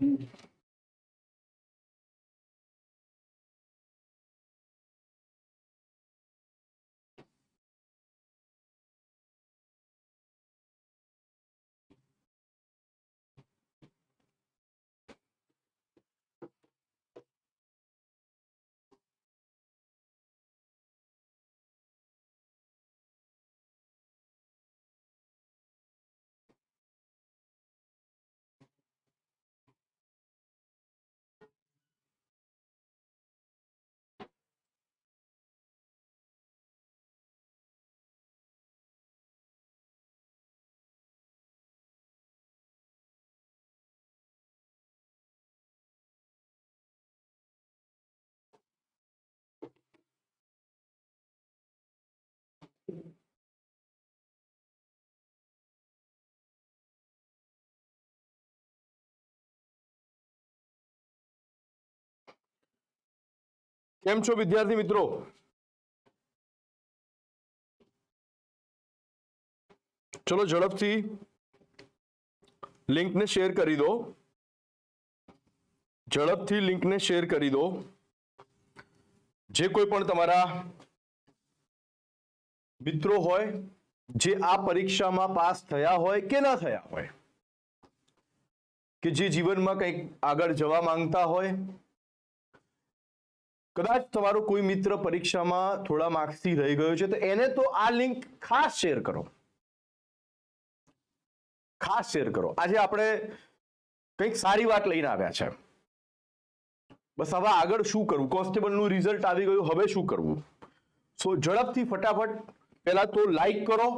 Hum. કેમ છો વિદ્યાર્થી મિત્રો? ચલો ઝડપથી લિંકને શેર કરી દો. ઝડપથી લિંકને શેર કરી દો. જે કોઈ પણ તમારા મિત્રો હોય, જે આ પરીક્ષામાં પાસ થયા હોય કે ના થયા હોય, કે જે જીવનમાં કંઈક આગળ જવા માંગતા હોય, કદાચ તમારો કોઈ મિત્ર પરીક્ષામાં થોડા માર્ક્સથી રહી ગયો છે, તો એને તો આ લિંક ખાસ શેર કરો. ખાસ શેર કરો. આજે આપણે કંઈક સારી વાત લઈને આવ્યા છે. બસ હવે આગળ શું કરવું? કોન્સ્ટેબલનું રિઝલ્ટ આવી ગયું, હવે શું કરવું? સો ઝડપથી ફટાફટ પહેલા તો લાઈક કરો.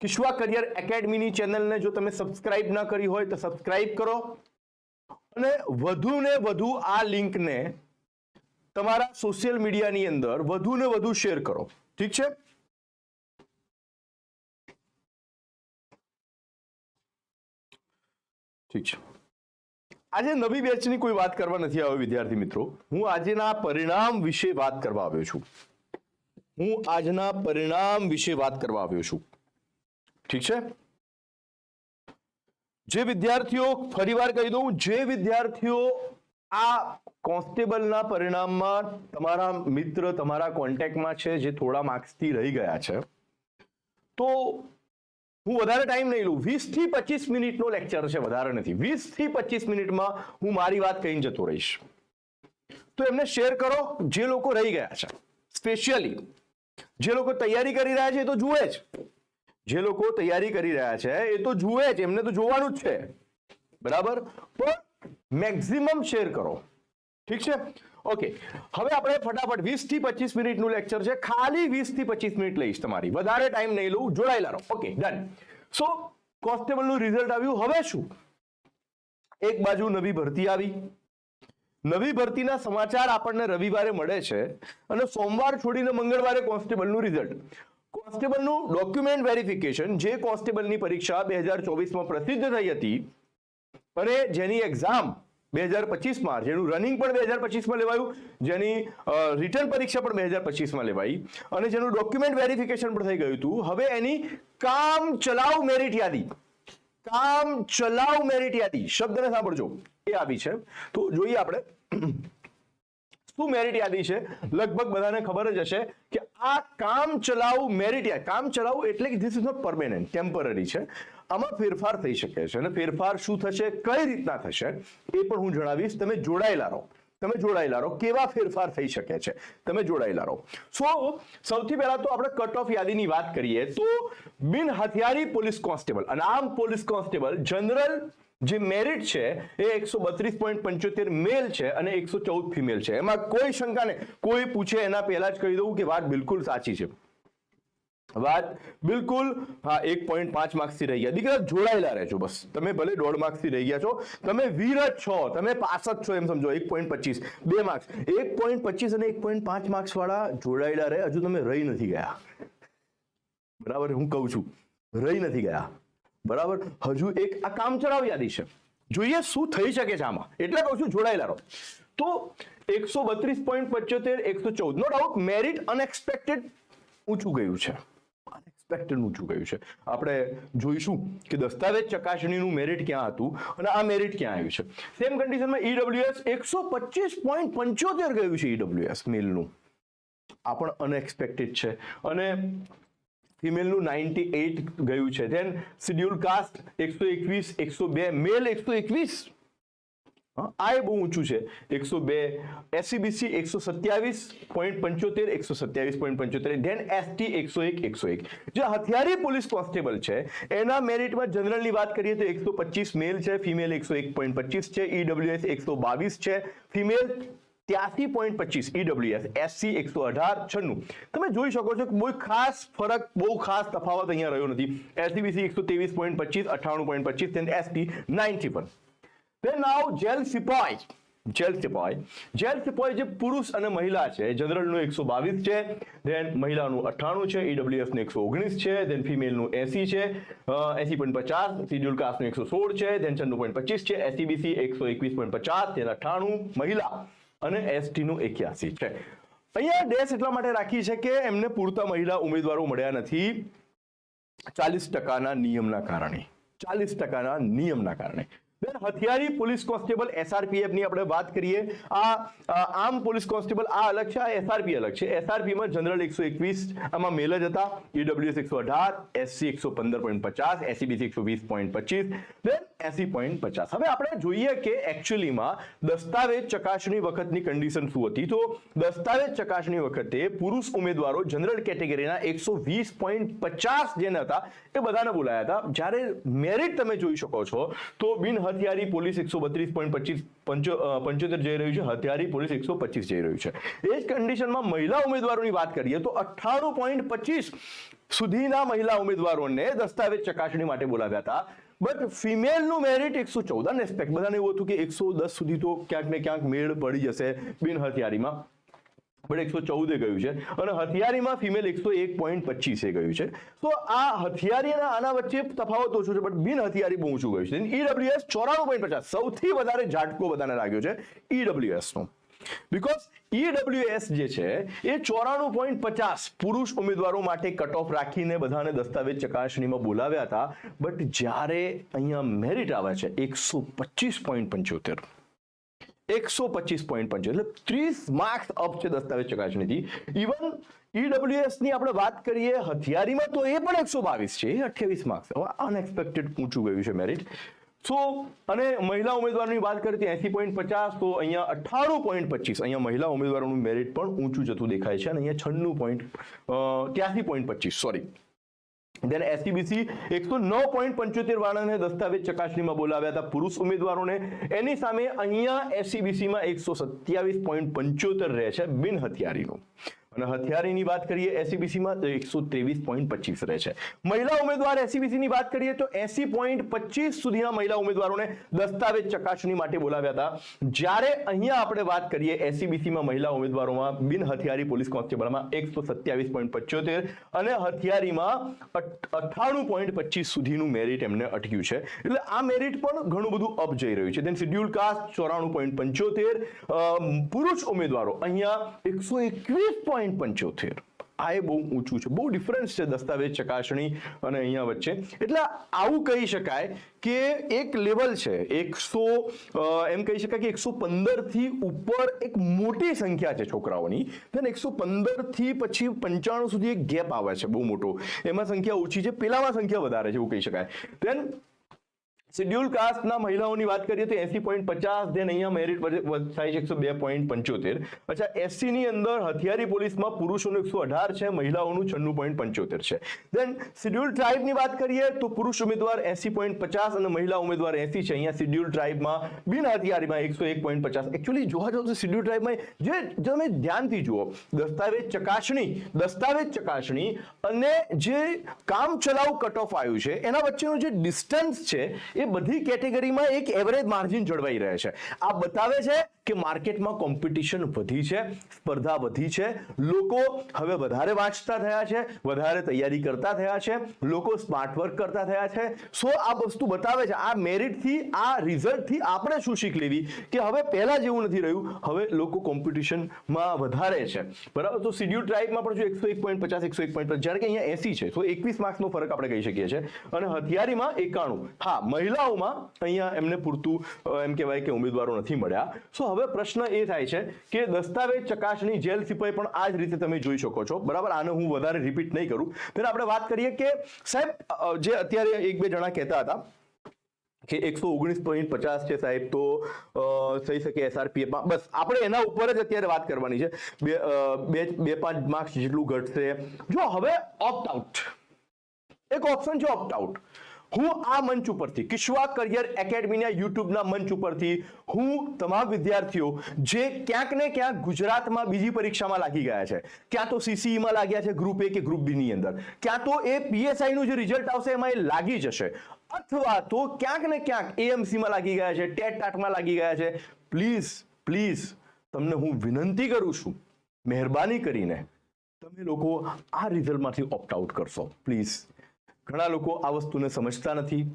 કિશ્વા કરિયર એકેડમીની ચેનલને જો તમે સબસ્ક્રાઇબ ના કરી હોય તો સબસ્ક્રાઇબ કરો. અને વધુ ને વધુ આ લિંકને તમારા સોશિયલ મીડિયાની અંદર વધુ ને વધુ શેર કરો. ઠીક છે? ઠીક છે. આજે નવી બેચની કોઈ વાત કરવા નથી આવ્યો વિદ્યાર્થી મિત્રો. હું આજેના પરિણામ વિશે વાત કરવા આવ્યો છું. હું આજના પરિણામ વિશે વાત કરવા આવ્યો છું. ઠીક છે? જે વિદ્યાર્થીઓ ફરીવાર કહી દઉં, જે વિદ્યાર્થીઓ આ કોન્સ્ટેબલના પરિણામમાં તમારા મિત્ર, તમારા કોન્ટેક્ટમાં છે, જે થોડા માર્ક્સથી રહી ગયા છે, તો હું વધારે ટાઈમ નહીં લઉં. વીસથી પચીસ મિનિટનો લેક્ચર છે, વધારે નથી. વીસથી પચીસ મિનિટમાં હું મારી વાત કહીને જતો રહીશ. તો એમને શેર કરો, જે લોકો રહી ગયા છે. સ્પેશિયલી જે લોકો તૈયારી કરી રહ્યા છે એ તો જુએ જ. જે લોકો તૈયારી કરી રહ્યા છે એ તો જુએ જ. એમને તો જોવાનું જ છે. બરાબર? પણ મેક્સિમમ શેર કરો. ઠીક છે? ઓકે હવે આપણે ફટાફટ વીસથી પચીસ મિનિટનું લેક્ચર છે. ખાલી વીસથી પચીસ મિનિટ લઈશ તમારી. વધારે ટાઈમ નહીં લઉં, જોડાયેલા રહો. ઓકે ડન સો કોન્સ્ટેબલનું રિઝલ્ટ આવ્યું. હવે શું? એક બાજુ નવી ભરતી આવી. નવી ભરતીના સમાચાર આપણને રવિવારે મળે છે અને સોમવાર છોડીને મંગળવારે કોન્સ્ટેબલનું રિઝલ્ટ. કોન્સ્ટેબલનું ડોક્યુમેન્ટ વેરિફિકેશન જે કોન્સ્ટેબલની પરીક્ષા બે હજાર ચોવીસમાં પ્રસિદ્ધ થઈ હતી અને જેની એક્ઝામ બે હજાર પચીસમાં, જેનું રનિંગ પણ બે હજાર પચીસમાં લેવાયું, જેની રિટર્ન પરીક્ષા પણ બે હજાર પચીસમાં લેવાઈ, અને જેનું ડોક્યુમેન્ટ વેરિફિકેશન પણ થઈ ગયું હતું. હવે એની કામ ચલાવ મેરિટ યાદી કામ ચલાવ મેરિટ યાદી, શબ્દને સાંભળજો. આવી છે. તો જોઈએ આપણે શું મેરિટ યાદી છે. લગભગ બધાને ખબર જ હશે કે આ કામ ચલાવ મેરિટ કામ ચલાવ એટલે કે this is not permanent temporary છે. આમાં ફેરફાર થઈ શકે છે. અને ફેરફાર શું થશે? કઈ રીતના થશે? એ પણ હું જણાવીશ. તમે જોડાયેલા રહો. તમે જોડાયેલા રહો. કેવા ફેરફાર થઈ શકે છે? તમે જોડાયેલા રહો. સો સૌથી પહેલા તો આપણે કટ ઓફ યાદીની વાત કરીએ. તો બિન હથિયારી પોલીસ કોન્સ્ટેબલ અને આમ પોલીસ કોન્સ્ટેબલ, જનરલ જે મેરિટ છે, એ એકસો બત્રીસ પોઈન્ટ પંચોતેર મેલ છે અને એકસો ચૌદ ફિમેલ છે. એમાં કોઈ શંકા નહીં. કોઈ પૂછે એના પહેલા જ કહી દઉં કે વાત બિલકુલ સાચી છે. વાત બિલકુલ, હા, એક પોઈન્ટ પાંચ માર્ક્સથી રહી ગયા. દીકરા, જોડાયેલા રહેજો બસ. તમે ભલે દોઢ માર્ક્સથી રહી ગયા છો. તમે વીર જ છો. તમે પાસ જ છો એમ સમજો. એક પોઈન્ટ પચીસ, બે માર્ક્સ એક પોઈન્ટ પચીસ અને એક પોઈન્ટ પાંચ માર્ક્સ વાળા જોડાયેલા રહે. હજુ તમે રહી નથી ગયા. બરાબર? હું કહું છું. રહી નથી ગયા. બરાબર? હજુ એક આ કામ ચલાવ યાદી છે. જોઈએ શું થઈ શકે છે આમાં. એટલે કહું છું, જોડાયેલા રહો. તો એકસો બત્રીસ પોઈન્ટ પંચોતેર, એકસો ચૌદ. નો ડાઉટ મેરિટ અનએક્સપેક્ટેડ ઊંચું ગયું છે. અનએક્સપેક્ટેડ ઊંચું ગયું છે. આપણે જોઈશું કે દસ્તાવેજ ચકાસણીનું મેરિટ ક્યાં હતું અને આ મેરિટ ક્યાં આવ્યું છે. સેમ કન્ડિશનમાં ઈડબ્લ્યુએસ એકસો પચીસ પોઈન્ટ પંચોતેર ગયું છે ઈડબ્લ્યુએસ મિલનું આ પણ અનએક્સપેક્ટેડ છે. અને ફિમેલનું નાઇન્ટી એઇટ ગયું છે. ધેન શિડ્યુલ કાસ્ટ એકસો એકવીસ, એકસો બે મેલ એકસો એકવીસ. આ એ બહુ ઊંચું છે. એકસો બે એસસીબીસી એકસો સત્યાવીસ પોઈન્ટ પંચોતેર, એકસો સત્યાવીસ પોઈન્ટ પંચોતેર. ધેન એસટી એકસો એક એકસો એક. જે હથિયારી પોલીસ કોન્સ્ટેબલ છે, એના મેરિટમાં જનરલની વાત કરીએ તો એકસો પચીસ મેલ છે ફિમેલ એકસો એક પોઈન્ટ પચીસ છે ઈડબ્લ્યુએસ એકસો બાવીસ છે. ફિમેલ ત્યાસી પોઈન્ટ પચીસ ઈડબ્લ્યુએસ એસસી એકસો અઢાર, છન્નું. તમે જોઈ શકો છો કે બહુ ખાસ ફરક, બહુ ખાસ તફાવત અહીંયા રહ્યો નથી. એસસીબીસી એકસો ત્રેવીસ પોઈન્ટ પચીસ, અઠ્ઠાણું પોઈન્ટ પચીસ then ST ninety one Then now jail સિપાઈ જેલ સિપાઈ જેલ સિપાઈ જે પુરુષ અને મહિલા છે જનરલનું એકસો બાવીસ છે ધેન મહિલાનું અઠ્ઠાણું છે ઈડબ્લ્યુએસનું એકસો ઓગણીસ છે ધેન ફિમેલનું એસી છે એસી પોઈન્ટ પચાસ શિડ્યુલ કાસ્ટનું એકસો સોળ છે ધેન છન્નું પોઈન્ટ પચીસ છે એસીબીસી એકસો એકવીસ પોઈન્ટ પચાસ ધેન અઠ્ઠાણું મહિલા. અને એસટીનું એક્યાસી. છે. અહીંયા ડેશ એટલા માટે રાખી છે કે એમને પૂરતા મહિલા ઉમેદવારો મળ્યા નથી. ચાલીસ ટકાના નિયમના કારણે. ચાલીસ ટકાના નિયમના કારણે. Then હથિયારી પોલીસ કોન્સ્ટેબલ એસઆરપીએફની આપણે વાત કરીએ આ અ, આમ પોલીસ કોન્સ્ટેબલ આ અલગ છે આ એસઆરપી અલગ છે એસઆરપી માં જનરલ એકસો એકવીસ આમાં મેલ જ હતા ઈડબ્લ્યુએસ એકસો અઢાર એસસી એકસો પંદર પોઈન્ટ પચાસ એસીબીસી એકસો વીસ પોઈન્ટ પચીસ દેન એસી પોઈન્ટ પચાસ હવે આપણે જોઈએ કે એકચ્યુઅલીમાં દસ્તાવેજ ચકાસણી વખતની કન્ડિશન શું હતી? તો દસ્તાવેજ ચકાસણી વખતે પુરુષ ઉમેદવારો જનરલ કેટેગરીના એકસો વીસ પોઈન્ટ પચાસ જે હતા એ બધાને બોલાયા હતા. જ્યારે મેરિટ તમે જોઈ શકો છો તો બિન હથિયારી પોલીસ એકસો બત્રીસ પોઈન્ટ પચીસ પંચોતેર જઈ રહ્યું છે. હથિયારી પોલીસ એકસો પચીસ જઈ રહ્યું છે. એ જ કન્ડિશનમાં મહિલા ઉમેદવારોની વાત કરીએ તો અઠ્ઠાણું પોઈન્ટ પચીસ સુધીના મહિલા ઉમેદવારોને દસ્તાવેજ ચકાસણી માટે બોલાવ્યા હતા. બટ ફિમેલનું મેરિટ એકસો ચૌદ. અનએક્સપેક્ટ બધાને એવું હતું કે એકસો દસ સુધી તો ક્યાંક ને ક્યાંક મેળ પડી જશે બિન હથિયારીમાં બટ એકસો ચૌદે ગયું છે. અને હથિયારીમાં ફિમેલ એકસો એક પોઈન્ટ પચીસે ગયું છે. તો આ હથિયારી અને આના વચ્ચે તફાવત ઓછો છે બટ બિન હથિયારી બહુ ઊંચું ગયું છે. ઈડબ્લ્યુએસ ચોરાણું પોઈન્ટ પચાસ, સૌથી વધારે ઝાટકો બધાને લાગ્યો છે ઈડબ્લ્યુએસનો બીકોઝ ઈડબ્લ્યુએસ જે છે, એ ચોરાણું પોઈન્ટ પચાસ પુરુષ ઉમેદવારો માટે કટ ઓફ રાખીને બધાને દસ્તાવેજ ચકાસણીમાં બોલાવ્યા હતા. બટ જ્યારે અહીંયા મેરિટ આવે છે, એકસો પચીસ પોઈન્ટ પંચોતેર. એકસો પચીસ પોઈન્ટ છે. એટલે ત્રીસ માર્ક્સ અપ છે દસ્તાવેજ ચકાસણીથી. ઇવન ઈડબ્લ્યુએસની આપણે વાત કરીએ, હથિયારીમાં તો એ પણ એકસો બાવીસ છે. અઠ્યાવીસ માર્ક્સ હવે અનએક્સપેક્ટેડ ઊંચું ગયું છે મેરિટ સો અને મહિલા ઉમેદવારોની વાત કરીએ એસી પોઈન્ટ પચાસ, તો અહીંયા અઠારો પોઈન્ટ પચીસ. અહીંયા મહિલા ઉમેદવારોનું મેરિટ પણ ઊંચું જતું દેખાય છે અને અહીંયા છન્નું પોઈન્ટ ત્યાસી પોઈન્ટ પચીસ સોરી દેન એસસીબીસી એકસો નવ પોઈન્ટ પંચોતેર વાળાને દસ્તાવેજ ચકાસણીમાં બોલાવ્યા હતા. પુરુષ ઉમેદવારોને એની સામે અહીંયા એસસીબીસીમાં એકસો સત્યાવીસ પોઈન્ટ પંચોતેર રહે છે બિન હથિયારીનું અને હથિયારીની વાત કરીએ એસીબીસીમાં તો એકસો ત્રેવીસ પોઈન્ટ પચીસ રહે છે. મહિલા ઉમેદવાર એસીબીસીની વાત કરીએ તો એસી પોઈન્ટ પચીસ સુધીના મહિલા ઉમેદવારોને દસ્તાવેજ ચકાસણી માટે બોલાવ્યા હતા. જ્યારે અહીંયા આપણે વાત કરીએ એસીબીસીમાં મહિલા ઉમેદવારોમાં, બિન હથિયારી પોલીસ કોન્સ્ટેબલમાં એકસો સત્યાવીસ પોઈન્ટ પંચોતેર અને હથિયારીમાં અઠ્ઠાણું પોઈન્ટ પચીસ સુધીનું મેરિટ એમને અટક્યું છે. એટલે આ મેરિટ પણ ઘણું બધું અપ જઈ રહ્યું છે. દેન શિડ્યુલ કાસ્ટ ચોરાણું પોઈન્ટ પંચોતેર. પુરુષ ઉમેદવારો અહીંયા એકસો એકવીસ પોઈન્ટ પંચોતેર આ એ બહુ ઊંચું છે. બહુ ડિફરન્સ છે દસ્તાવેજ ચકાસણી અને અહીંયા વચ્ચે. એટલે આવું કહી શકાય કે એક લેવલ છે. એકસો એમ કહી શકાય કે એકસો પંદરથી ઉપર એક મોટી સંખ્યા છે છોકરાઓની. Then એકસો પંદરથી પછી પંચાણું સુધી એક ગેપ આવે છે બહુ મોટો. એમાં સંખ્યા ઓછી છે. પેલામાં સંખ્યા વધારે છે એવું કહી શકાય. Then શેડ્યુલ કાસ્ટના મહિલાઓની વાત કરીએ તો એસી પોઈન્ટ પચાસ દેન અહીંયા મેરિટ થાય છે એકસો બે પોઈન્ટ પંચોતેર. અચ્છા, એસસીની અંદર હથિયારી પોલીસમાં પુરુષોનું એકસો અઢાર છે, મહિલાઓનું છન્નું પોઈન્ટ પંચોતેર છે. દેન શેડ્યુલ ટ્રાઇબની વાત કરીએ તો પુરુષ ઉમેદવાર એસી પોઈન્ટ પચાસ અને મહિલા ઉમેદવાર એસી છે. અહીંયા શેડ્યુલ ટ્રાઇબમાં બિન હથિયારીમાં એકસો એક પોઈન્ટ પચાસ. એકચ્યુઅલી જોવા જાવ તો શેડ્યુલ ટ્રાઇબમાં જે તમે ધ્યાનથી જુઓ, દસ્તાવેજ ચકાસણી દસ્તાવેજ ચકાસણી અને જે કામ ચલાવ કટ ઓફ આવ્યું છે, એના વચ્ચેનું જે ડિસ્ટન્સ છે, એ એ બધી કેટેગરીમાં એક એવરેજ માર્જિન જળવાઈ રહે છે. આ બતાવે છે કે માર્કેટમાં કોમ્પિટિશન વધી છે, સ્પર્ધા વધી છે, લોકો હવે વધારે વાંચતા થયા છે, વધારે તૈયારી કરતા થયા છે, લોકો સ્માર્ટ વર્ક કરતા થયા છે. સો આ વસ્તુ બતાવે છે, આ મેરિટથી આ રિઝલ્ટથી આપણે શું શીખ લેવી કે હવે પહેલા જેવું નથી રહ્યું, હવે લોકો કોમ્પિટિશનમાં વધારે છે. બરાબર? તો શિડ્યુલ ટ્રાઇબમાં પણ જો એકસો એક પોઈન્ટ પચાસ, એકસો એક પોઈન્ટ જ્યારે કે અહીંયા એસી છે, તો એકવીસ માર્ક્સનો ફરક આપણે કહી શકીએ છીએ. અને હથિયારીમાં એકાણું. હા મહિલાઓમાં અહીંયા એમને પૂરતું એમ કહેવાય કે ઉમેદવારો નથી મળ્યા. સો હવે પ્રશ્ન એ થાય છે કે દસ્તાવેજ ચકાસણી જેલ સિપાઈ પણ આ જ રીતે તમે જોઈ શકો છો. બરાબર? આને હું વધારે રિપીટ નહીં કરું. ત્યારે આપણે વાત કરીએ કે સાહેબ જે અત્યારે એક બે જણા કહેતા હતા કે એકસો ઓગણીસ પોઈન્ટ પચાસ છે સાહેબ, તો થઈ શકે એસઆરપીએફમાં બસ, આપણે એના ઉપર જ અત્યારે વાત કરવાની છે. બે બે બે પાંચ માર્ક્સ જેટલું ઘટશે. જો, હવે ઓપ્ટ આઉટ એક ઓપ્શન છે ઓપ્ટ આઉટ હું આ મંચ ઉપરથી, કિશ્વા કરિયર એકેડમીના યુટ્યુબના મંચ ઉપરથી હું તમામ વિદ્યાર્થીઓ જે ક્યાંક ને ક્યાંક ગુજરાતમાં બીજી પરીક્ષામાં લાગી ગયા છે, ક્યાં તો સીસીઈમાં લાગ્યા છે ગ્રુપ એ કે ગ્રુપ બી ની અંદર, ક્યાં તો એ પીએસઆઈનું જે રિઝલ્ટ આવશે એમાં એ લાગી જશે. અથવા તો ક્યાંક ને ક્યાંક એએમસીમાં લાગી ગયા છે ટેટ ટાટમાં લાગી ગયા છે. પ્લીઝ પ્લીઝ તમને હું વિનંતી કરું છું, મહેરબાની કરીને તમે લોકો આ રિઝલ્ટમાંથી ઓપ્ટ આઉટ કરશો. પ્લીઝ ઘણા લોકો આ વસ્તુને સમજતા નથી.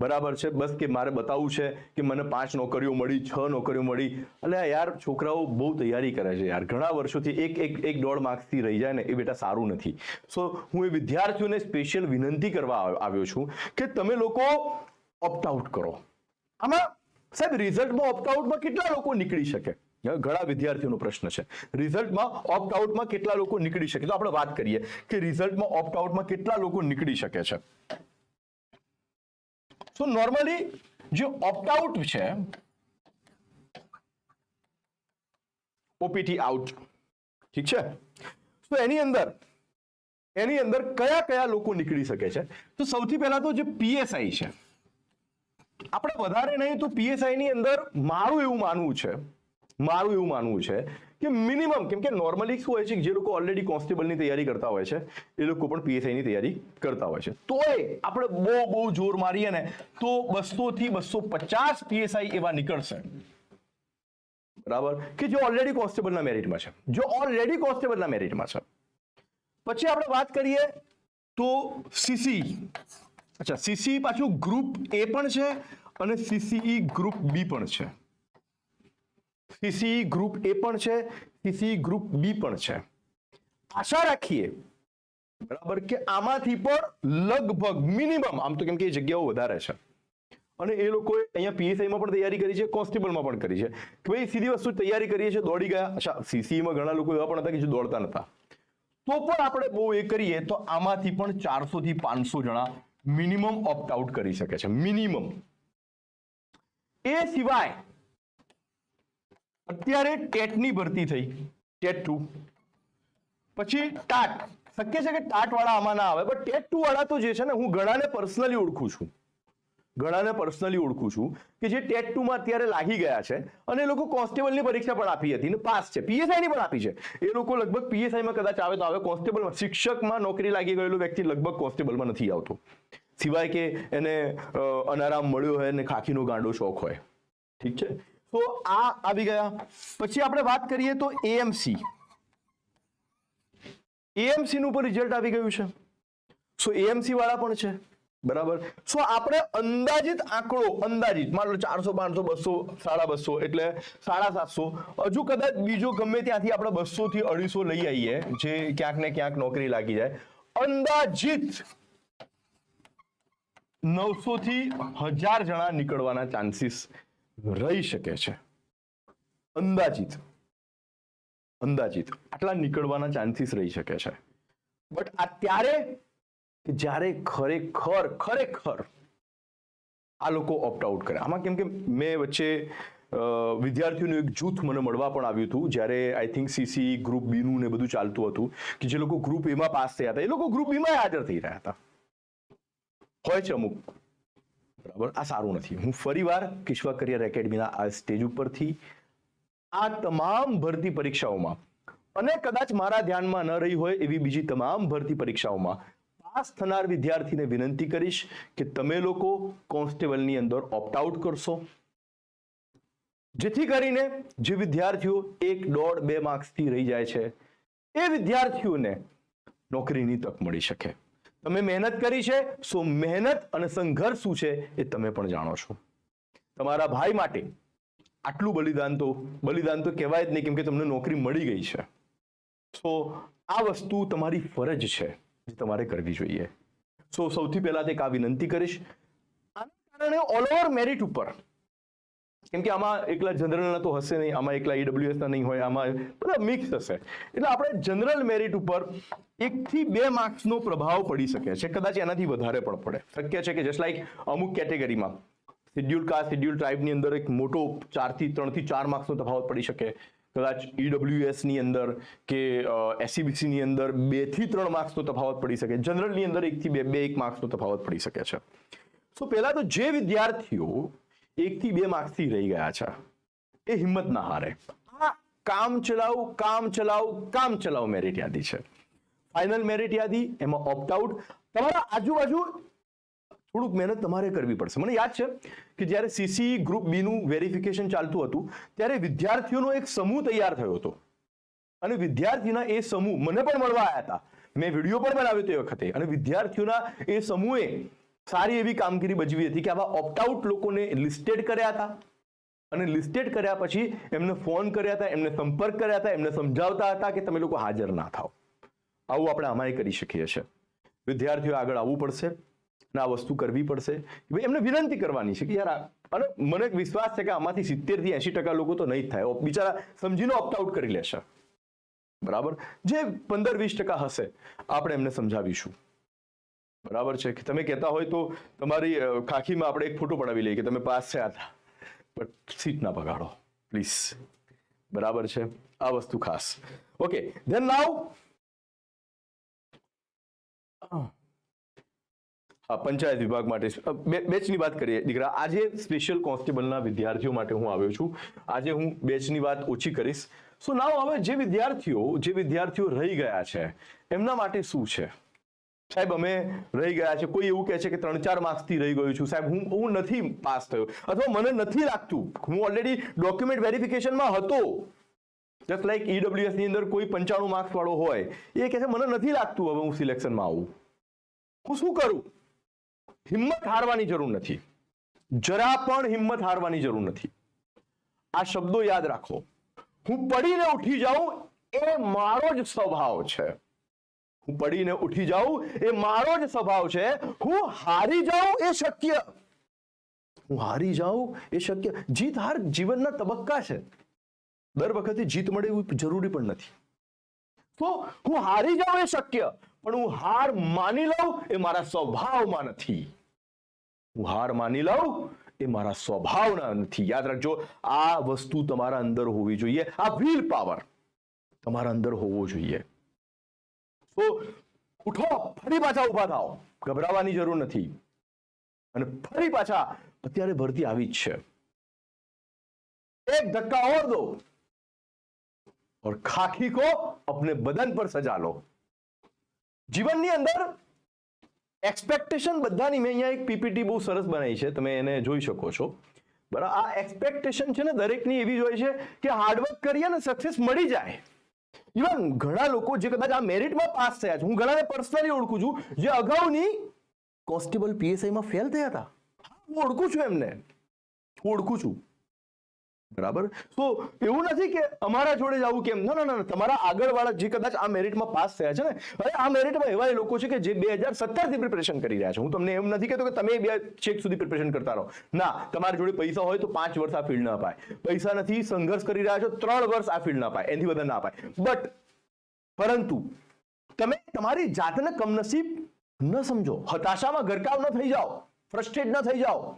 બરાબર છે? બસ કે મારે બતાવવું છે કે મને પાંચ નોકરીઓ મળી, છ નોકરીઓ મળી. એટલે યાર છોકરાઓ બહુ તૈયારી કરે છે યાર. ઘણા વર્ષોથી એક એક એક દોઢ માર્ક્સથી રહી જાય ને એ બેટા સારું નથી. સો હું એ વિદ્યાર્થીઓને સ્પેશિયલ વિનંતી કરવા આવ્યો છું કે તમે લોકો ઓપ્ટ આઉટ કરો. આમાં સાહેબ રિઝલ્ટમાં ઓપ્ટ આઉટમાં કેટલા લોકો નીકળી શકે? ઘણા વિદ્યાર્થીઓનો પ્રશ્ન છે. રિઝલ્ટમાં ઓપ્ટ આઉટમાં કેટલા લોકો નીકળી શકે? તો આપણે વાત કરીએ કે રિઝલ્ટમાં ઓપ્ટ આઉટમાં કેટલા લોકો નીકળી શકે છે? તો નોર્મલી જે ઓપ્ટ આઉટ છે ઓપીટી આઉટ ઠીક છે? તો એની અંદર એની અંદર કયા કયા લોકો નીકળી શકે છે? તો સૌથી પહેલા તો જે પીએસઆઈ છે. આપણે વધારે નહીં તો પીએસઆઈ ની અંદર મારું એવું માનવું છે મારું એવું માનવું છે કે મિનિમમ કેમ કે નોર્મલી શું હોય છે કે જે લોકો ઓલરેડી કોન્સ્ટેબલની તૈયારી કરતા હોય છે, એ લોકો પણ પીએસઆઈની તૈયારી કરતા હોય છે. તોય આપણે બહુ બહુ જોર મારીએ ને તો બસો થી બસો પચાસ પીએસઆઈ એવા નીકળશે. બરાબર? કે જે ઓલરેડી કોન્સ્ટેબલના મેરિટમાં છે. જો ઓલરેડી કોન્સ્ટેબલના મેરિટમાં છે. પછી આપણે વાત કરીએ તો સીસી અચ્છા સીસી પાછું ગ્રુપ એ પણ છે અને સીસીઈ ગ્રુપ બી પણ છે. સીસીઈ ગ્રુપ એ પણ છે, સીસી ગ્રુપ બી પણ છે. આશા રાખીએ, બરાબર, કે આમાંથી પણ લગભગ મિનિમમ, આમ તો કેમ કે એ જગ્યાઓ વધારે છે. અને એ લોકોએ અહીંયા પીએસઆઈમાં પણ તૈયારી કરી છે, કોન્સ્ટેબલમાં પણ કરી છે. કે ભાઈ, સીધી વસ્તુ તૈયારી કરીએ છીએ, દોડી ગયા. અચ્છા, સીસીમાં ઘણા લોકો એવા પણ હતા કે જે દોડતા નતા. તો પણ આપણે બહુ એ કરીએ, તો આમાંથી પણ ચારસો થી પાંચસો જણા મિનિમમ ઓપ્ટ આઉટ કરી શકે છે, મિનિમમ. એ સિવાય અત્યારે ટેટની ભરતી થઈ. TET two. પછી ટાટ. શક્ય છે કે ટાટ વાળા આમાં ના આવે પણ ટેટ ટુ વાળા તો જે છે ને, હું ઘણાને પર્સનલી ઓળખું છું. ઘણાને પર્સનલી ઓળખું છું કે જે ટેટ ટુ માં અત્યારે લાગી ગયા છે અને એ લોકો કોન્સ્ટેબલની પરીક્ષા પણ આપી હતી ને પાસ છે. પીએસઆઈ ની પણ આપી છે. એ લોકો લગભગ પીએસઆઈ માં કદાચ આવે તો આવે. કોન્સ્ટેબલમાં શિક્ષકમાં નોકરી લાગી ગયેલો વ્યક્તિ લગભગ કોન્સ્ટેબલમાં નથી આવતો. સિવાય કે એને અનારામ મળ્યો હોય અને ખાખીનો ગાંડો શોખ હોય. ઠીક છે? તો આ આવી ગયા. પછી આપણે વાત કરીએ તો એએમસી એએમસી નું પણ રિઝલ્ટ આવી ગયું છે. સો એએમસી વાળા પણ છે. બરાબર? સો આપણે અંદાજિત આંકડો, અંદાજિત, માનો ચારસો પાંચસો બસો, સાડા બસો, એટલે સાડા સાતસો. હજુ કદાચ બીજો ગમે ત્યાંથી આપણે બસો થી અઢીસો લઈ આવીએ, જે ક્યાંક ને ક્યાંક નોકરી લાગી જાય. અંદાજિત નવસો થી હજાર જણા નીકળવાના ચાન્સીસ રહી શકે છે. અંદાજિત અંદાજિત આટલા નીકળવાના ચાન્સીસ રહી શકે છે. બટ આ ત્યારે કે જ્યારે ખરેખર ખરેખર આ લોકો ઓપ્ટ આઉટ કરે. આમાં કેમ કે મેં વચ્ચે અ, વિદ્યાર્થીઓનું એક જૂથ મને મળવા પણ આવ્યું હતું જ્યારે I think CC group B નું ને બધું ચાલતું હતું કે જે લોકો ગ્રુપ એમાં પાસ થયા હતા. એ લોકો ગ્રુપ બીમાં હાજર થઈ રહ્યા હતા. હોય છે અમુક બરાબર? આ સારું નથી. હું ફરીવાર કિશ્વા કરિયર એકેડમીના આ સ્ટેજ ઉપરથી આ તમામ ભરતી પરીક્ષાઓમાં, અને કદાચ મારા ધ્યાનમાં ન રહી હોય એવી બીજી તમામ ભરતી પરીક્ષાઓમાં, પાસ થનાર વિદ્યાર્થીને વિનંતી કરીશ કે તમે લોકો કોન્સ્ટેબલની અંદર ઓપ્ટ આઉટ કરશો. જેથી કરીને જે વિદ્યાર્થીઓ એક દોઢ બે માર્ક્સથી રહી જાય છે, એ વિદ્યાર્થીઓને નોકરીની તક મળી શકે. તમે મહેનત કરી છે, સો મહેનત અને સંઘર્ષ શું છે એ તમે પણ જાણો છો. તમારા ભાઈ માટે આટલું બલિદાન તો બલિદાન તો કહેવાય જ નહીં, કેમ કે તમને નોકરી મળી ગઈ છે. સો આ વસ્તુ તમારી ફરજ છે જે તમારે કરવી જોઈએ. સો સૌથી પહેલા તે એક આ વિનંતી કરીશ. આના કારણે ઓલ ઓવર મેરિટ ઉપર કેમ કે આમાં એકલા જનરલના તો હશે નહીં, આમાં એકલા ઈડબ્લ્યુએસના નહીં હોય, આમાં બધા મિક્સ હશે. એટલે આપણે જનરલ મેરિટ ઉપર એકથી બે માર્ક્સનો પ્રભાવ પડી શકે છે. કદાચ એનાથી વધારે પણ પડે. શક્ય છે કે જસ્ટ લાઈક અમુક કેટેગરીમાં શેડ્યુલ કાસ્ટ શિડ્યુલ ટ્રાઇબની અંદર એક મોટો ચારથી ત્રણથી ચાર માર્ક્સનો તફાવત પડી શકે. કદાચ ઈડબ્લ્યુએસની અંદર કે એસસીબીસી ની અંદર બેથી ત્રણ માર્ક્સનો તફાવત પડી શકે. જનરલની અંદર એકથી બે બે એક માર્ક્સનો તફાવત પડી શકે છે. સો પહેલાં તો જે વિદ્યાર્થીઓ એકથી બે માર્ક્સથી રહી ગયા છે. એ હિંમત ના હારે. આ કામ ચલાવ કામ ચલાવ કામ ચલાવ મેરિટ યાદી છે. ફાઇનલ મેરિટ યાદી, એમાં ઓપ્ટ આઉટ તમારા આજુબાજુ થોડુંક મહેનત તમારે કરવી પડશે. મને યાદ છે કે જ્યારે સીસી ગ્રુપ બીનું વેરિફિકેશન ચાલતું હતું, ત્યારે વિદ્યાર્થીઓનો એક સમૂહ તૈયાર થયો હતો. અને વિદ્યાર્થીના એ સમૂહ મને પણ મળવા આવ્યા હતા. મેં વીડિયો પણ બનાવ્યો તે વખતે. અને વિદ્યાર્થીઓના એ સમૂહે સારી એવી કામગીરી ભજવી હતી કે આવા ઓપ્ટ આઉટ લોકોને લિસ્ટેડ કર્યા હતા. અને લિસ્ટેડ કર્યા પછી એમને ફોન કર્યા હતા, એમને સંપર્ક કર્યા હતા, એમને સમજાવતા હતા કે તમે લોકો હાજર ના થાઓ. આવું આપણે આમાંય કરી શકીએ છીએ. વિદ્યાર્થીઓ આગળ આવવું પડશે અને આ વસ્તુ કરવી પડશે. ભાઈ, એમને વિનંતી કરવાની છે કે યાર અને મને વિશ્વાસ છે કે આમાંથી સિત્તેરથી ટકા લોકો તો નહીં જ થાય. બિચારા સમજીને ઓપ્ટ આઉટ કરી લેશે. બરાબર? જે પંદર વીસ ટકા હશે, આપણે એમને સમજાવીશું. બરાબર છે? કે તમે કહેતા હોય તો તમારી ખાખીમાં આપણે એક ફોટો પડાવી લઈએ કે તમે પાસ થયા હતા. બટ સીટ ના બગાડો, પ્લીઝ. બરાબર છે? આ વસ્તુ ખાસ. ઓકે ધેન નાવ હા, પંચાયત વિભાગ માટે બેચની વાત કરીએ. દીકરા, આજે સ્પેશિયલ કોન્સ્ટેબલના વિદ્યાર્થીઓ માટે હું આવ્યો છું. આજે હું બેચની વાત ઓછી કરીશ. સો નાવ હવે જે વિદ્યાર્થીઓ જે વિદ્યાર્થીઓ રહી ગયા છે, એમના માટે શું છે? સાહેબ, અમે રહી ગયા છે કોઈ એવું કહે છે કે ત્રણ ચાર માર્ક્સથી રહી ગયું છું. સાહેબ, હું હું નથી પાસ થયો. અથવા મને નથી લાગતું. હું ઓલરેડી ડોક્યુમેન્ટ વેરિફિકેશનમાં હતો. જસ્ટ લાઈક ઈડબ્લ્યુએસની અંદર કોઈ પંચાણું માર્ક્સ વાળો હોય. એ કહે છે, મને નથી લાગતું હવે હું સિલેક્શનમાં આવું. હું શું કરું? હિંમત હારવાની જરૂર નથી. જરા પણ હિંમત હારવાની જરૂર નથી. આ શબ્દો યાદ રાખો. હું પડીને ઉઠી જાઉં એ મારો જ સ્વભાવ છે. હું પડીને ઉઠી જાઉં, એ મારો જ સ્વભાવ છે. હું હારી જાઉં એ શક્ય. હું હારી જાઉં એ શક્ય. જીત હાર જીવનના તબક્કા છે. દર વખતે જીત મળે એવું જરૂરી પણ નથી. તો હું હારી જાઉં એ શક્ય, પણ હું હાર માની લઉં એ મારા સ્વભાવમાં નથી. હું હાર માની લઉં એ મારા સ્વભાવના નથી. યાદ રાખજો, આ વસ્તુ તમારા અંદર હોવી જોઈએ. આ વિલ પાવર તમારા અંદર હોવો જોઈએ. તો ઉઠો ફરી પાછા ઊભા થાઓ ગભરાવાની જરૂર નથી અને ફરી પાછા અત્યારે ભરતી આવી જ છે એક ધક્કા और दो और खाकी को अपने बदन पर सजा लो જીવનની અંદર એક્સપેક્ટેશન બધાની મેં અહીંયા એક પીપીટી બહુ સરસ બનાવી છે તમે એને જોઈ શકો છો બરાબર આ એક્સપેક્ટેશન છે ને દરેકની એવી જ હોય છે કે હાર્ડવર્ક કરીએ ને સક્સેસ મળી જાય ઇવન ઘણા લોકો જે કદાચ આ મેરિટમાં પાસ થયા છે, હું ઘણાને પર્સનલી ઓળખું છું, જે અગાઉની કોન્સ્ટેબલ પીએસઆઈમાં ફેલ થયા હતા. હું ઓળખું છું એમને. હું ઓળખું છું. બરાબર? તો એવું નથી કે અમારા જોડે જ આવું કેમ? ના ના ના તમારા આગળવાળા જે કદાચ આ મેરિટમાં પાસ થયા છે ને, અરે આ મેરિટમાં એવા લોકો છે કે જે બે હજાર સત્તરથી પ્રિપેરેશન કરી રહ્યા છે. હું તમને એમ નથી કહેતો કે તમે બે છેક સુધી પ્રિપેરેશન કરતા રહો. ના, તમારા જોડે પૈસા હોય તો પાંચ વર્ષ આ ફિલ્ડ ના અપાય. પૈસા નથી, સંઘર્ષ કરી રહ્યા છો, ત્રણ વર્ષ આ ફિલ્ડ ના અપાય. એનાથી વધારે ના અપાય. બટ પરંતુ, તમે તમારી જાતને કમનસીબ ન સમજો. હતાશામાં ગરકાવ ન થઈ જાઓ. ફ્રસ્ટ્રેટ ન થઈ જાઓ.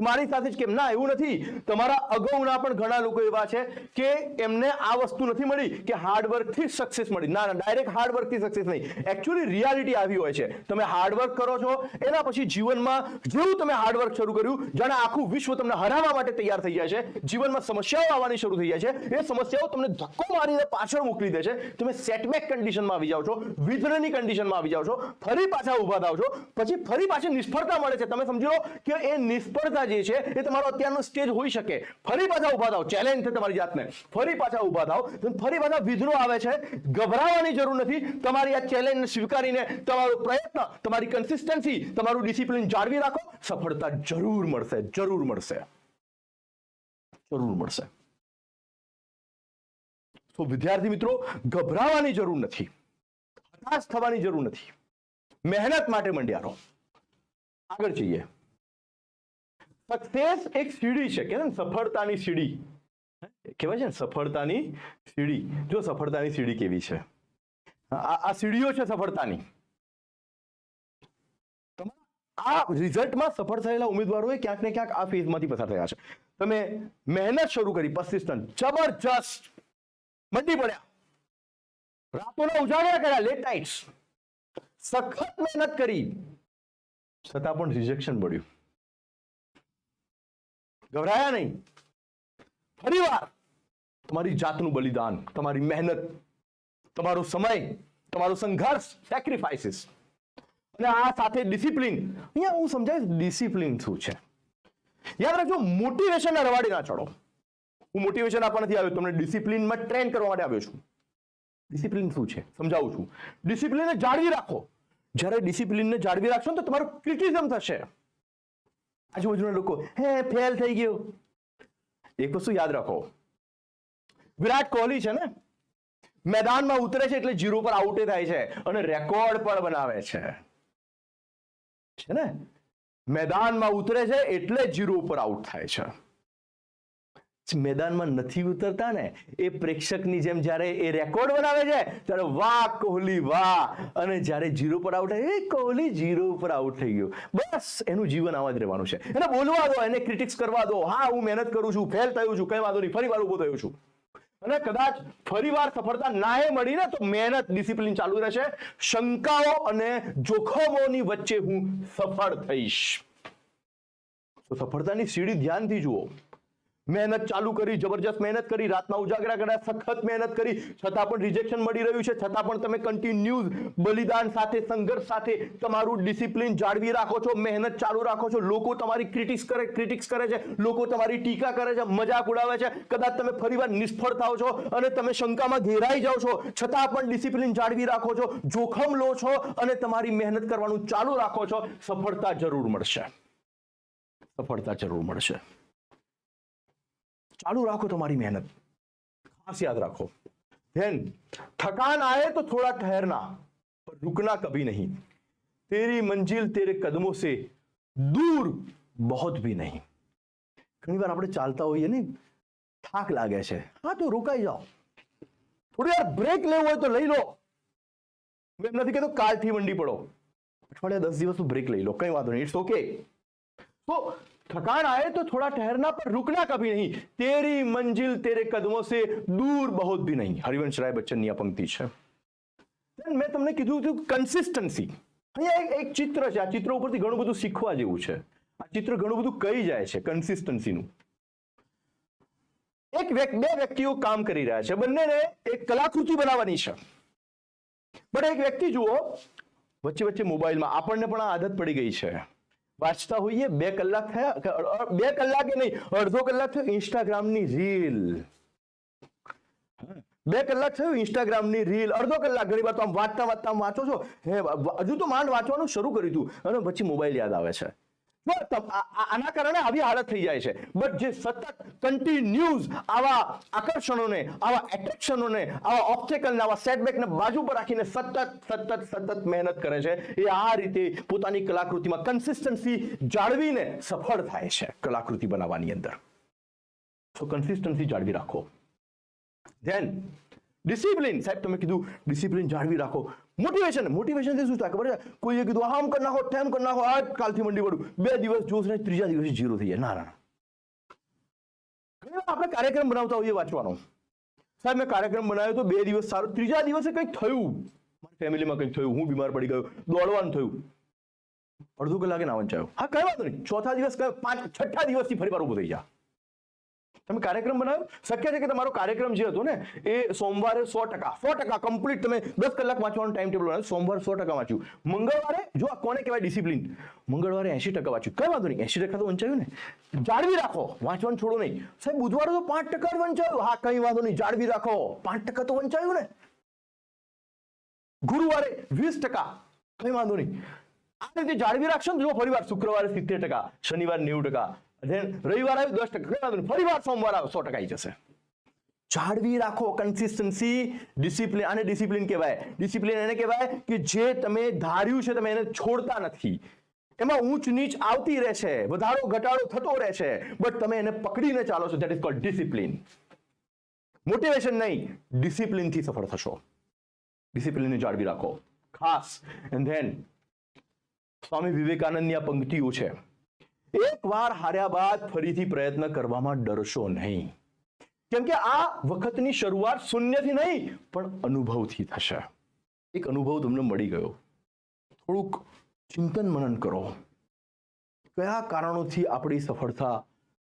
મારી સાથે જ કેમ? ના, એવું નથી. તમારા અગાઉના પણ ઘણા લોકો એવા છે કે એમને આ વસ્તુ નથી મળી કે હાર્ડવર્કથી સક્સેસ મળી. ના ના ડાયરેક્ટ હાર્ડવર્કથી સક્સેસ નહીં. એકચ્યુઅલી રિયાલિટી આવી હોય છે. તમે હાર્ડવર્ક કરો છો, એના પછી જીવનમાં જેવું તમે હાર્ડવર્ક શરૂ કર્યું, જાણે આખું વિશ્વ તમને હરાવવા માટે તૈયાર થઈ જાય છે, જીવનમાં સમસ્યાઓ આવવાની શરૂ થઈ જાય છે, એ સમસ્યાઓ તમને ધક્કો મારીને પાછળ મોકલી દે છે. તમે સેટબેક કન્ડિશનમાં આવી જાઓ છો, વિધ્નની કન્ડિશનમાં આવી જાઓ છો, ફરી પાછા ઊભા થાવ છો, પછી ફરી પાછી નિષ્ફળતા મળે છે. તમે સમજી કે એ નિષ્ફળતા જે છે એ તમારો અત્યારનો સ્ટેજ હોઈ શકે. ફરી પાછા ઊભા થાવ ચેલેન્જ છે તમારી જાતને. ફરી પાછા ઊભા થાવ ફરી પાછા વિધ્નો આવે છે. ગભરાવાની જરૂર નથી. તમારી આ ચેલેન્જ સ્વીકારીને તમારો પ્રયત્ન, તમારી કન્સિસ્ટન્સી તમારું ડિસિપ્લિન જાળવી રાખો. સફળતા જરૂર મળશે જરૂર મળશે. જરૂર મળશે. તો વિદ્યાર્થી મિત્રો, ગભરાવાની જરૂર નથી. હતાશ થવાની જરૂર નથી. મહેનત માટે મંડ્યા રહો આગળ જઈએ. સક્સેસ એક સીડી છે. કે સફળતાની સીડી. કહેવાય છે ને સફળતાની સીડી. જો સફળતાની સીડી કેવી છે? આ સીડીઓ છે સફળતાની. આ રિઝલ્ટમાં સફળ થયેલા ઉમેદવારોએ ક્યાંક ને ક્યાંક આ ફેઝમાંથી પસાર થયા છે. તમે મહેનત શરૂ કરી પર્સિસ્ટન્ટ જબરજસ્ત, મંડી પડ્યા. રાતોના ઉજાગરા કર્યા લેટ નાઇટ્સ સખત મહેનત કરી. છતાં પણ રિજેક્શન મળ્યું. ગભરાયા નહીં. ફરીવાર તમારી જાતનું બલિદાન, તમારી મહેનત, તમારો સમય, તમારો સંઘર્ષ સેક્રિફાઈસીસ અને આ સાથે ડિસિપ્લિન અહીંયા હું સમજાવીશ ડિસિપ્લિન શું છે? યાદ રાખજો મોટિવેશન રવાડી ના ચડો. હું મોટિવેશન આપવા નથી આવ્યો, તમને ડિસિપ્લિનમાં ટ્રેન કરવા માટે આવ્યો છું. ડિસિપ્લિન શું છે? સમજાવું છું. ડિસિપ્લિનને જાળવી રાખો. જ્યારે ડિસિપ્લિનને જાળવી રાખશો ને તો તમારું ક્રિટિઝમ થશે. આજુબાજુના લોકો, હે, ફેલ થઈ ગયો. એક વસ્તુ યાદ રાખો, વિરાટ કોહલી છે ને, મેદાનમાં ઉતરે છે એટલે જીરો પર આઉટે થાય છે અને રેકોર્ડ પણ બનાવે છે. છે ને? મેદાનમાં ઉતરે છે એટલે જીરો ઉપર આઉટ થાય છે. મેદાનમાં નથી ઉતરતા ને, એ પ્રેક્ષકની જેમ જ્યારે એ રેકોર્ડ બનાવે છે, ત્યારે વાહ, કોહલી, વાહ. અને જ્યારે જીરો પર આઉટ એ કોહલી જીરો પર આઉટ થઈ ગયો. બસ, એનું જીવન આવા જ રહેવાનું છે. એને બોલવા દો, એને ક્રિટિક્સ કરવા દો. હા, હું મહેનત કરું છું ફેલ થયું છું, કઈ વાંધો નહીં, ફરી વાર ઊભો થયો છું. અને કદાચ ફરીવાર સફળતા નાએ મળી ને, તો મહેનત ડિસિપ્લિન ચાલુ રહેશે. શંકાઓ અને જોખમોની વચ્ચે હું સફળ થઈશ. તો સફળતાની સીડી ધ્યાનથી જુઓ. મહેનત ચાલુ કરી, જબરજસ્ત મહેનત કરી, રાતના ઉજાગરા કર્યા, સખત મહેનત કરી, છતાં પણ રિજેક્શન મળી રહ્યું છે, છતાં પણ તમે કન્ટિન્યુઝ બલિદાન સાથે, સંઘર્ષ સાથે તમારું ડિસિપ્લિન જાળવી રાખો છો, મહેનત ચાલુ રાખો છો, લોકો તમારી ક્રિટિક્સ કરે ક્રિટિક્સ કરે છે, લોકો તમારી ટીકા કરે છે, મજાક ઉડાવે છે, કદાચ તમે ફરીવાર નિષ્ફળ થાઓ છો અને તમે શંકામાં ઘેરાઈ જાઓ છો, છતાં પણ ડિસિપ્લિન જાળવી રાખો છો, જોખમ લો છો અને તમારી મહેનત કરવાનું ચાલુ રાખો છો, સફળતા જરૂર મળશે. સફળતા જરૂર મળશે. ચાલુ રાખો તમારી મહેનત ખાસ યાદ રાખો ધેન थकान आए तो थोड़ा ठहरना पर रुकना कभी नहीं तेरी मंजिल तेरे कदमों से दूर बहुत भी नहीं ઘણી વાર આપણે ચાલતા હોઈએ ને થાક લાગે છે હા તો રોકાઈ જાઓ થોડી વાર બ્રેક લેવો હોય તો લઈ લો હું એમ નથી કહેતો કાલથી મંડી પડો અઠવાડિયા દસ દિવસનું બ્રેક લઈ લો કઈ વાંધો નહીં ઇટ્સ ઓકે तो थकान आए तो थोड़ा ठहरना पर रुकना कभी नहीं तेरी मंजिल तेरे कदमों से दूर बहुत भी नहीं હરિવંશ રાય બચ્ચનની આ પંક્તિ છે Then મેં તમને કીધું હતું કન્સિસ્ટન્સી અહીંયા એક એક ચિત્ર છે આ ચિત્ર ઉપરથી ઘણું બધું શીખવા જેવું છે આ ચિત્ર ઘણું બધું કહી જાય છે કન્સિસ્ટન્સીનું એક વ્યક્તિ બે વ્યક્તિઓ કામ કરી રહ્યા છે બંનેને એક કલાકૃતિ બનાવવાની છે પણ એક વ્યક્તિ જુઓ વચ્ચે વચ્ચે મોબાઈલમાં આપણને પણ આ આદત પડી ગઈ છે વાંચતા હોઈએ, બે કલાક થયા બે કલાકે નહીં, અડધો કલાક થયો ઇન્સ્ટાગ્રામની રીલ બે કલાક થયું ઇન્સ્ટાગ્રામની રીલ અડધો કલાક ઘણી વાર તો આમ વાંચતા વાંચતા વાંચો છો. હે હજુ તો માંડ વાંચવાનું શરૂ કર્યું હતું અને પછી મોબાઈલ યાદ આવે છે. આના કારણે આવી હાલત થઈ જાય છે. બટ જે સતત કન્ટિન્યુઝ આવા આકર્ષણોને, આવા એટ્રેક્શનોને આવા ઓબ્સ્ટેકલને આવા સેટબેકને બાજુ પર રાખીને સતત સતત સતત મહેનત કરે છે, એ આ રીતે પોતાની કલાકૃતિમાં કન્સિસ્ટન્સી જાળવીને સફળ થાય છે કલાકૃતિ બનાવવાની અંદર. તો કન્સિસ્ટન્સી જાળવી રાખો. ધેન ડિસિપ્લિન સાહેબ, તમે કીધું ડિસિપ્લિન જાળવી રાખો. મોટિવેશન મોટિવેશન શું થાય? ખબર છે? કોઈએ કીધું, આમ કરી નાખો, તેમ કરી નાખો, આ કાલથી મંડી પડું બે દિવસ જોશ ને ત્રીજા દિવસે જીરો થઈ જાય. ના ના આપણે કાર્યક્રમ બનાવતા હોઈએ વાંચવાનો. સાહેબ, મેં કાર્યક્રમ બનાવ્યો તો બે દિવસ સારું, ત્રીજા દિવસે કંઈક થયું. મારી ફેમિલીમાં કંઈક થયું, હું બીમાર પડી ગયો, દોડવાનું થયું. અડધું કલાકે ના વંચાયો. હા, કઈ વાંધો નહીં. ચોથા દિવસ કયો? પાંચ, છઠ્ઠા દિવસથી ફરી વાર ઊભો થઈ જા. તમે કાર્યક્રમ બનાવ્યો? શક્ય છે કે તમારો કાર્યક્રમ જે હતો ને, એ સોમવારે સો ટકા સો ટકા કમ્પ્લીટ તમે દસ કલાક વાંચવાનું ટાઈમ ટેબલ બનાવ્યું, સોમવારે સો ટકા વાંચ્યું. મંગળવારે, જો આ કોને કહેવાય ડિસિપ્લિન મંગળવારે એસી ટકા વાંચ્યું. કઈ વાંધો નહીં એસી ટકા તો વંચાયું ને? જાળવી રાખો, વાંચવાનું છોડો નહીં. સાહેબ, બુધવારે તો પાંચ ટકા વંચાયું. હા, કઈ વાંધો નહીં, જાળવી રાખો. પાંચ ટકા તો વંચાયું ને? ગુરુવારે વીસ ટકા, કઈ વાંધો નહીં. આ રીતે જાળવી રાખશો ને જો ફરીવાર શુક્રવારે સિત્તેર ટકા, શનિવારે નેવું ટકા રવિવાર આવ્યું દસ ટકા નહીં ફરીવાર સોમવાર આવે, સો ટકા જશે. જાળવી રાખો કન્સિસ્ટન્સી ડિસિપ્લિન આને ડિસિપ્લિન કહેવાય. ડિસિપ્લિન એને કહેવાય કે જે તમે ધાર્યું છે તમે એને છોડતા નથી. એમાં ઊંચ નીચ આવતી રહે છે, વધારો ઘટાડો થતો રહે છે બટ તમે એને પકડીને ચાલો છો that is called discipline motivation નહીં ડિસિપ્લિનથી સફળ થશો. ડિસિપ્લિનને જાળવી રાખો. ખાસ એન્ડ ધેન સ્વામી વિવેકાનંદની આ પંક્તિઓ છે. એકવાર હાર્યા બાદ ફરીથી પ્રયત્ન કરવામાં ડરશો નહીં. કેમ કે આ વખતની શરૂઆત શૂન્યથી નહીં, પણ અનુભવથી થશે. એક અનુભવ તમને મળી ગયો. થોડુંક ચિંતન મનન કરો. કયા કારણોથી આપણી સફળતા,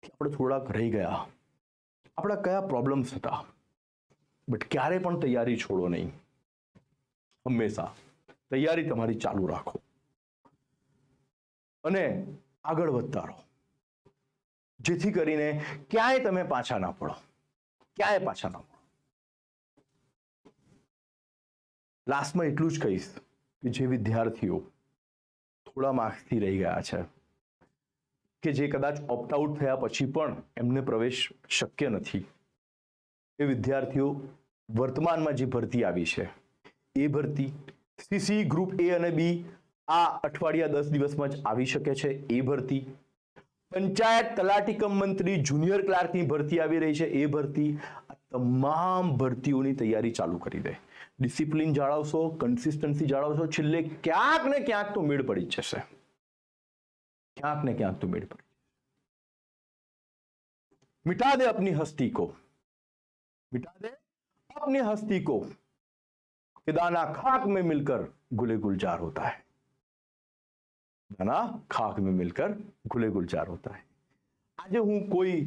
આપણે થોડાક રહી ગયા? આપણા કયા પ્રોબ્લેમ્સ હતા? બટ ક્યારે પણ તૈયારી છોડો નહીં. હંમેશા તૈયારી તમારી ચાલુ રાખો. અને આગળ વધતા રહો જેથી કરીને ક્યાંય તમે પાછા ના પડો. ક્યાંય પાછા ના પડો. લાસ્ટમાં એટલું જ કહીશ કે જે વિદ્યાર્થીઓ થોડા માર્ક્સથી રહી ગયા છે, કે જે કદાચ ઓપ્ટ આઉટ થયા પછી પણ એમને પ્રવેશ શક્ય નથી, એ વિદ્યાર્થીઓ વર્તમાનમાં જે ભરતી આવી છે, એ ભરતી સીસી ગ્રુપ એ અને બી આ અઠવાડિયા દસ દિવસમાં જ આવી શકે છે એ ભરતી પંચાયત તલાટી કમ મંત્રી જુનિયર ક્લાર્કની ભરતી આવી રહી છે એ ભરતી આ તમામ ભરતીઓની તૈયારી ચાલુ કરી દે ડિસિપ્લિન જાળવશો કન્સિસ્ટન્સી જાળવશો છેલ્લે ક્યાંક ને ક્યાંક તો મેળ પડી જ જશે ક્યાંક ને ક્યાંક તો મેળ પડી मिटा दे अपनी हस्ती को मिटा दे अपनी हस्ती को कि दाना खाक में मिलकर गुले गुलजार होता है दाना ખાક में मिलकर गुले गुलजार होता है આજે હું કોઈ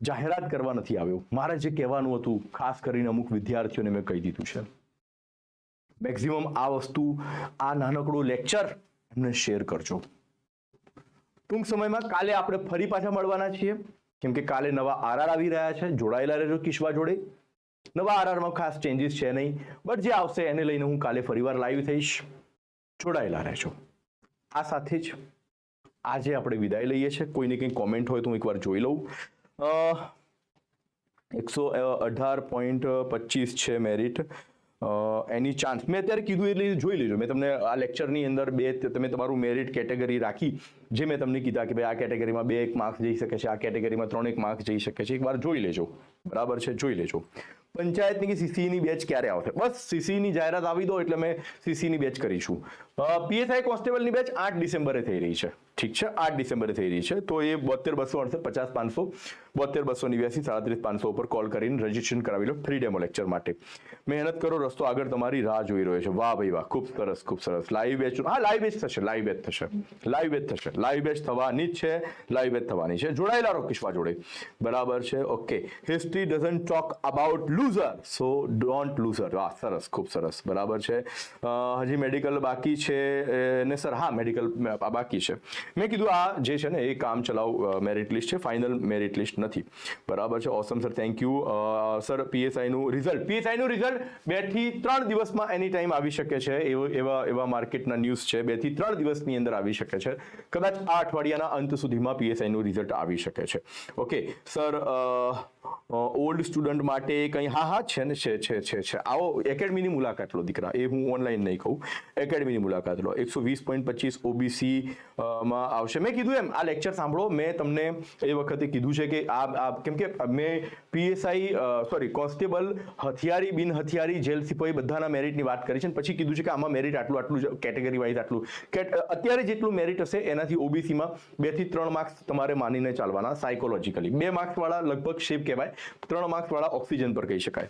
જાહેરાત કરવા નથી આવ્યો મારે જે કહેવાનું હતું ખાસ કરીને અમુક વિદ્યાર્થીઓને મેં કહી દીધું છે મેક્સિમમ આ વસ્તુ આ નાનકડો લેક્ચર એમને શેર કરજો ટૂંક સમયમાં કાલે આપણે ફરી પાછા મળવાના છીએ કેમ કે કાલે નવા આરઆર આવી રહ્યા છે જોડાયેલા રહેજો કિશવા જોડે નવા આરઆરમાં ખાસ ચેન્જીસ છે નહીં બટ જે આવશે એને લઈને હું કાલે ફરીવાર લાઈવ થઈશ જોડાયેલા રહેજો આ સાથે જ આજે આપણે વિદાય લઈએ છીએ. કોઈને કંઈ કોમેન્ટ હોય તો હું એકવાર જોઈ લઉં. એકસો અઢાર પોઈન્ટ પચીસ છે મેરિટ એની ચાન્સ મેં અત્યારે કીધું એટલે જોઈ લેજો. મેં તમને આ લેક્ચરની અંદર બે, તમે તમારું મેરિટ કેટેગરી રાખી, જે મેં તમને કીધા કે ભાઈ આ કેટેગરીમાં બે એક માર્ક્સ જઈ શકે છે, આ કેટેગરીમાં ત્રણ એક માર્ક્સ જઈ શકે છે, એકવાર જોઈ લેજો. બરાબર છે? જોઈ લેજો. પંચાયતની કે સીસીની બેચ ક્યારે આવશે? બસ સીસીની જાહેરાત આવી દો એટલે મેં સીસીની બેચ કરીશું. પીએસઆઈ કોન્સ્ટેબલની બેચ આઠ ડિસેમ્બરે થઈ રહી છે. ઠીક છે? આઠ ડિસેમ્બરે થઈ રહી છે. તો એ બોતેર બસો અડસઠ પચાસ પાંચસો બોતેર બસો નેવ્યાસી, સાડત્રીસ પાંચસો ઉપર કોલ કરીને રજીસ્ટ્રેશન કરાવી લો ફ્રી ડેમો લેક્ચર માટે. મહેનત કરો, રસ્તો આગળ તમારી રાહ જોઈ રહ્યો છે. વાહ ભાઈ વાહ, ખૂબ સરસ ખૂબ સરસ. લાઈવ બેચ હા લાઈવ બેચ થશે લાઈવ બેચ થશે. લાઈવ બેચ થશે. લાઈવ બેચ થવાની જ છે લાઈવ બેચ થવાની છે. જોડાયેલા રહો કિશ્વા જોડે. બરાબર છે? Okay history doesn't talk about loser so don't loser વાહ, સરસ, ખૂબ સરસ. બરાબર છે? હજી મેડિકલ બાકી છે એ, ને સર હા મેડિકલ બાકી છે. મેં કીધું આ જે છે ને એ કામ ચલાવ મેરિટ લિસ્ટ છે ફાઇનલ મેરિટ લિસ્ટ નથી. બરાબર છે awesome sir thank you sir પીએસઆઈનું result પીએસઆઈનું રિઝલ્ટ બેથી ત્રણ દિવસમાં એની ટાઈમ આવી શકે છે એવા એવા માર્કેટના ન્યૂઝ છે બેથી ત્રણ દિવસની અંદર આવી શકે છે. કદાચ આ અઠવાડિયાના અંત સુધીમાં પીએસઆઈનું રિઝલ્ટ આવી શકે છે. ઓકે સર ઓલ્ડ સ્ટુડન્ટ માટે કંઈ હા હા છે ને છે છે છે. છે આવો એકેડમીની મુલાકાત લો, દીકરા. એ હું ઓનલાઈન નહીં કહું. એકેડમીની મુલાકાત લો. એકસો વીસ પોઈન્ટ પચીસ ઓબીસી માં આવશે. મેં કીધું એમ, આ લેક્ચર સાંભળો. મેં તમને એ વખતે કીધું છે કે આ કેમ કે મેં પીએસઆઈ સોરી કોન્સ્ટેબલ હથિયારી બિન હથિયારી, જેલ સિપાહી બધાના મેરિટની વાત કરી છે અને પછી કીધું છે કે આમાં મેરિટ આટલું આટલું કેટેગરી વાઇઝ આટલું. કે અત્યારે જેટલું મેરિટ હશે, એનાથી ઓબીસીમાં બેથી ત્રણ માર્ક્સ તમારે માનીને ચાલવાના સાયકોલોજીકલી બે માર્ક્સ વાળા લગભગ શેપ કહેવાય. ત્રણ માર્ક્સ વાળા ઓક્સિજન પર કહી શકાય.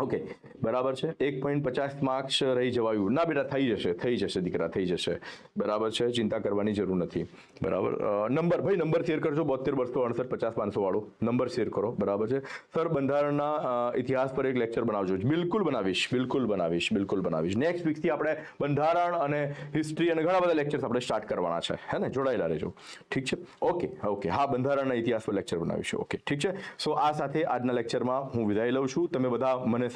ઓકે, બરાબર છે. એક પોઈન્ટ પચાસ માર્ક્સ રહી જવાયું. ના બેટા, થઈ જશે થઈ જશે દીકરા, થઈ જશે. બરાબર છે, ચિંતા કરવાની જરૂર નથી. બરાબર? નંબર, ભાઈ નંબર શેર કરજો, બોતેર, બસો, અડસઠ, પચાસ, પાંચસો વાળો. નંબર શેર કરો, બરાબર છે. સર, બંધારણના ઇતિહાસ પર એક લેક્ચર બનાવજો. બિલકુલ બનાવીશ બિલકુલ બનાવીશ બિલકુલ બનાવીશ. નેક્સ્ટ વીકથી આપણે બંધારણ અને હિસ્ટ્રી અને ઘણા બધા લેક્ચર્સ આપણે સ્ટાર્ટ કરવાના છે. હે ને? જોડાયેલા રહેજો. ઠીક છે? Okay okay. હા, બંધારણના ઇતિહાસ પર લેક્ચર બનાવીશું. ઓકે, ઠીક છે? સો આ સાથે આજના લેક્ચરમાં હું વિદાય લઉં છું. તમે બધા મને